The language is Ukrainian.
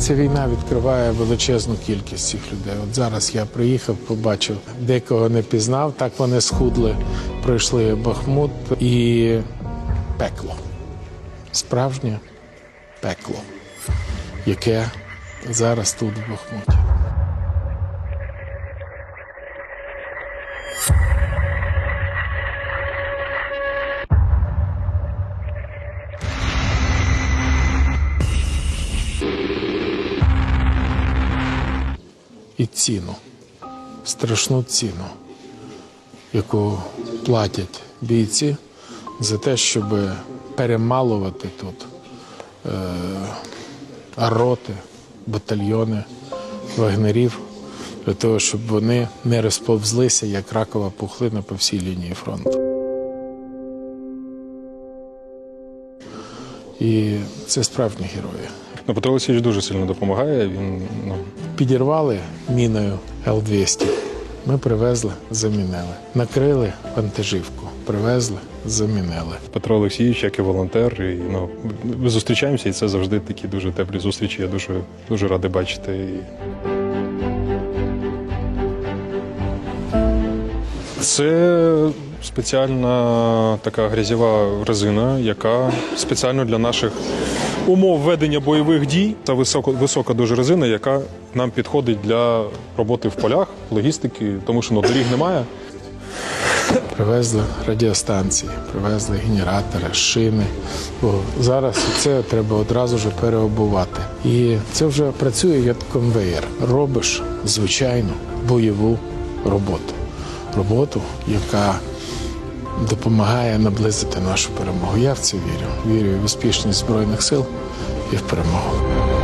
Ця війна відкриває величезну кількість цих людей. От зараз я приїхав, побачив, декого не пізнав, так вони схудли, пройшли Бахмут і пекло. Справжнє пекло, яке зараз тут в Бахмуті. І ціну, страшну ціну, яку платять бійці за те, щоб перемалувати тут е, роти, батальйони вагнерів, для того, щоб вони не розповзлися як ракова пухлина по всій лінії фронту. І це справжні герої. Ну, Петро Олексійович дуже сильно допомагає. Він ну, Підірвали міною Л-200. Ми привезли, замінили. Накрили вантажівку, привезли, замінили. Петро Олексійович, як і волонтер, і ну ми зустрічаємося, і це завжди такі дуже теплі зустрічі. Я дуже дуже радий бачити. Це спеціальна така грязєва резина, яка спеціально для наших умов ведення бойових дій. Це високо, висока дуже резина, яка нам підходить для роботи в полях, логістики, тому що ну, доріг немає. Привезли радіостанції, привезли генератори, шини. Бо зараз це треба одразу ж переобувати. І це вже працює як конвеєр. Робиш звичайну бойову роботу. Роботу, яка допомагає наблизити нашу перемогу. Я в це вірю. Вірю в успішність Збройних сил і в перемогу.